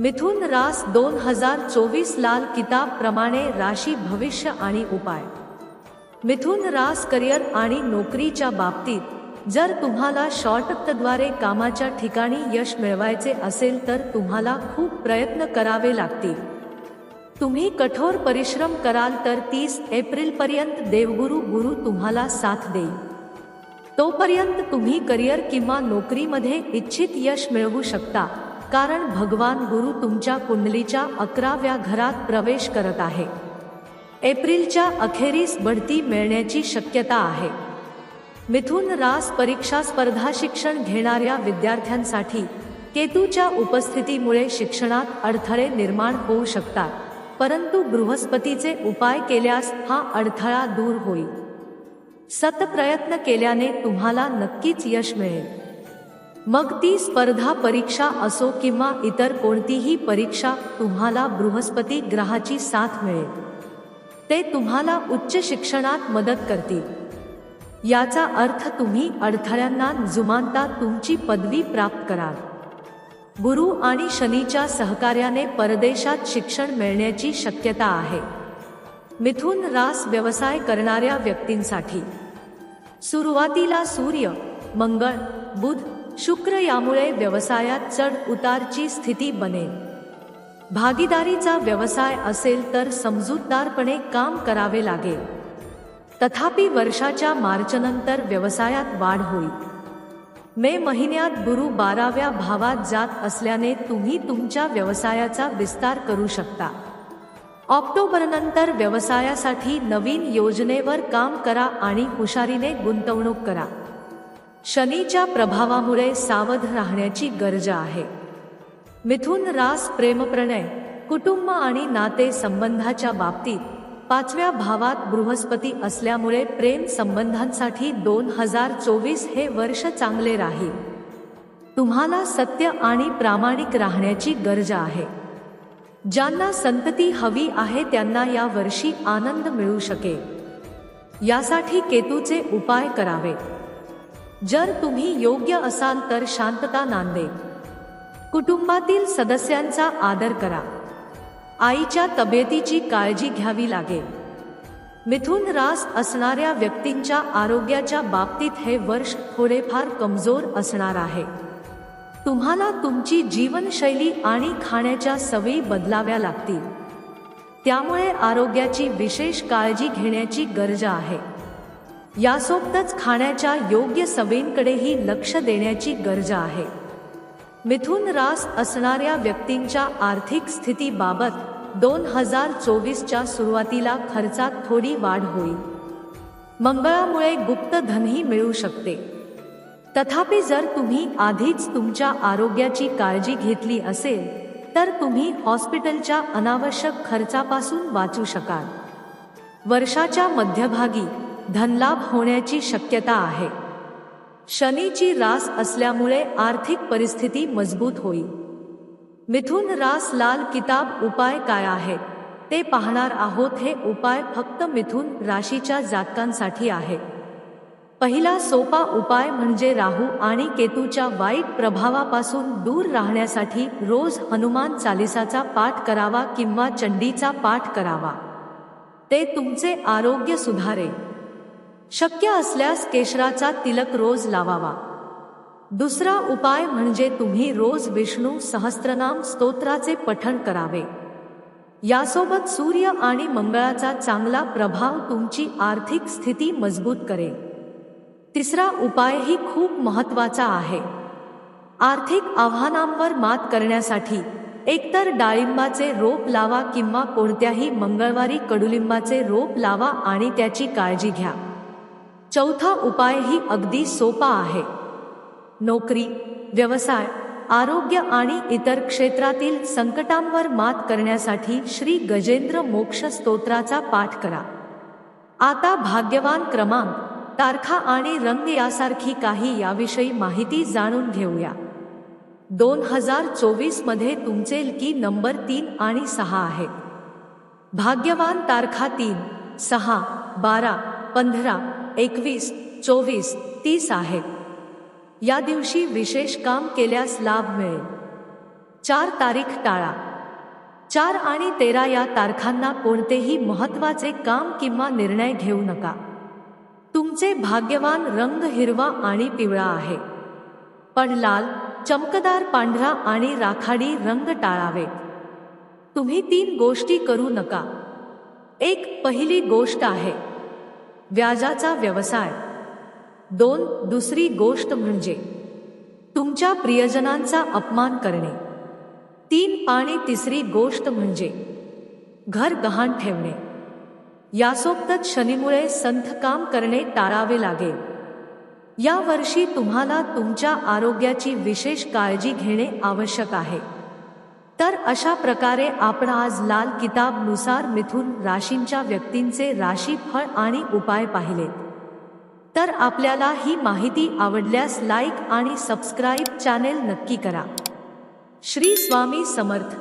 मिथुन रास दोन हजार चोवीस लाल किताब प्रमाणे राशी भविष्य आणि उपाय. मिथुन रास करिअर आणि नोकरीच्या बाबतीत जर तुम्हाला शॉर्टकटद्वारे कामाच्या ठिकाणी यश मिळवायचे असेल तर तुम्हाला खूप प्रयत्न करावे लागतील. तुम्ही कठोर परिश्रम कराल तर तीस एप्रिलपर्यंत देवगुरु गुरु तुम्हाला साथ देईल. तोपर्यंत तुम्ही करिअर किंवा नोकरीमध्ये इच्छित यश मिळवू शकता. कारण भगवान गुरु तुमच्या कुंडलीच्या अकराव्या घरात प्रवेश करत आहे. एप्रिलच्या अखेरीस बढती मिळण्याची शक्यता आहे. मिथुन रास परीक्षा स्पर्धा शिक्षण घेणाऱ्या विद्यार्थ्यांसाठी केतूच्या उपस्थितीमुळे शिक्षणात अडथळे निर्माण होऊ शकतात परंतु बृहस्पतीचे उपाय केल्यास हा अडथळा दूर होईल. सतप्रयत्न केल्याने तुम्हाला नक्कीच यश मिळेल. मग ती स्पर्धा परीक्षा असो किंवा इतर कोणतीही परीक्षा तुम्हाला बृहस्पती ग्रहाची साथ मिळेल. ते तुम्हाला उच्च शिक्षणात मदत करतील. याचा अर्थ तुम्ही अडथळ्यांना जुमानता तुमची पदवी प्राप्त कराल. गुरु आणि शनीच्या सहकार्याने परदेशात शिक्षण मिळण्याची शक्यता आहे. मिथुन रास व्यवसाय करणाऱ्या व्यक्तींसाठी. सुरुवातीला सूर्य मंगळ बुध शुक्र यामुळे व्यवसायात चढ उतारची स्थिती बनेल. भागीदारीचा व्यवसाय असेल तर समजूतदारपणे काम करावे लागेल. तथापि वर्षाच्या मार्चनंतर व्यवसायात वाढ होईल. मे महिन्यात गुरु बाराव्या भावात जात असल्याने तुम्ही तुमच्या व्यवसायाचा विस्तार करू शकता. ऑक्टोबरनंतर व्यवसायासाठी नवीन योजनेवर काम करा आणि हुशारीने गुंतवणूक करा. शनीच्या प्रभावामुळे सावध राहण्याची गरज आहे. मिथुन रास प्रेमप्रणय कुटुंब आणि नाते संबंधाच्या बाबतीत पाचव्या भावात बृहस्पती असल्यामुळे प्रेम संबंधांसाठी दोन हजार चोवीस हे वर्ष चांगले राहील. तुम्हाला सत्य आणि प्रामाणिक राहण्याची गरज आहे. ज्यांना संतती हवी आहे त्यांना या वर्षी आनंद मिळू शकेल. यासाठी केतूचे उपाय करावेत जर तुम्ही योग्य असाल तर शांतता नांदे. कुटुंबातील सदस्यांचा आदर करा. आईच्या तब्येतीची काळजी घ्यावी लागेल. मिथुन रास असणाऱ्या व्यक्तींच्या आरोग्याच्या बाबतीत हे वर्ष थोडेफार कमजोर असणार आहे. तुम्हाला तुमची जीवनशैली आणि खाण्याच्या सवयी बदलाव्या लागतील. त्यामुळे आरोग्याची विशेष काळजी घेण्याची गरज आहे. यासोबतच खाण्याच्या योग्य सवयींकडेही लक्ष देण्याची गरज आहे. मिथुन रास असणाऱ्या व्यक्तींच्या आर्थिक स्थितीबाबत दोन हजार चोवीसच्या सुरुवातीला खर्चात थोडी वाढ होईल. मंगळामुळे गुप्त धनही मिळू शकते. तथापि जर तुम्ही आधीच तुमच्या आरोग्याची काळजी घेतली असेल तर तुम्ही हॉस्पिटलच्या अनावश्यक खर्चापासून वाचू शकाल. वर्षाच्या मध्यभागी धनलाभ होण्याची शक्यता आहे. शनीची रास असल्यामुळे आर्थिक परिस्थिती मजबूत होईल. मिथुन रास लाल किताब उपाय काय आहेत? ते पाहणार आहोत हे उपाय फक्त मिथुन राशीच्या जातकांसाठी आहे. पहिला सोपा उपाय म्हणजे राहू आणि केतूच्या वाईट प्रभावापासून दूर राहण्यासाठी रोज हनुमान चालिसाचा पाठ करावा किंवा चंडीचा पाठ करावा. ते तुमचे आरोग्य सुधारेल. शक्य असल्यास केशराचा तिलक रोज लावावा. दुसरा उपाय म्हणजे तुम्ही रोज विष्णू सहस्त्रनाम स्तोत्राचे पठण करावे. यासोबत सूर्य आणि मंगळाचा चांगला प्रभाव तुमची आर्थिक स्थिती मजबूत करेल. तिसरा उपायही खूप महत्त्वाचा आहे. आर्थिक आव्हानांवर मात करण्यासाठी एकतर डाळिंबाचे रोप लावा किंवा कोणत्याही मंगळवारी कडुलिंबाचे रोप लावा आणि त्याची काळजी घ्या. चौथा उपायही अगदी सोपा आहे. नोकरी व्यवसाय आरोग्य आणि इतर क्षेत्रातील संकटांवर मात करण्यासाठी श्री गजेंद्र मोक्ष स्तोत्राचा पाठ करा. आता भाग्यवान क्रमांक तारखा आणि रंग यासारखी काही याविषयी माहिती जाणून घेऊया. दोन हजार चोवीसमध्ये तुमचे की नंबर तीन आणि सहा आहेत. भाग्यवान तारखा तीन सहा बारा पंधरा एकवीस चोवीस तीस आहेत. या दिवशी विशेष काम केल्यास लाभ मिळेल. चार तारीख टाळा. चार आणि तेरा या तारखांना कोणतेही महत्त्वाचे काम किंवा निर्णय घेऊ नका. तुमचे भाग्यवान रंग हिरवा आणि पिवळा आहे. पण लाल चमकदार पांढरा आणि राखाडी रंग टाळावे तुम्ही तीन गोष्टी करू नका. एक पहिली गोष्ट आहे व्याजाचा व्यवसाय. दोन दुसरी गोष्ट म्हणजे तुमच्या प्रियजनांचा अपमान करणे. तीन आणि तिसरी गोष्ट म्हणजे घर गहाण ठेवणे. यासोबतच शनीमुळे संथ काम करणे टाळावे लागेल. या वर्षी तुम्हाला तुमच्या आरोग्याची विशेष काळजी घेणे आवश्यक आहे. तर अशा प्रकारे आपण आज लाल किताबनुसार मिथुन राशींच्या व्यक्तींचे राशी फळ आणि उपाय पाहिलेत. तर आपल्याला ही माहिती आवडल्यास लाईक आणि सबस्क्राईब चॅनेल नक्की करा. श्री स्वामी समर्थ.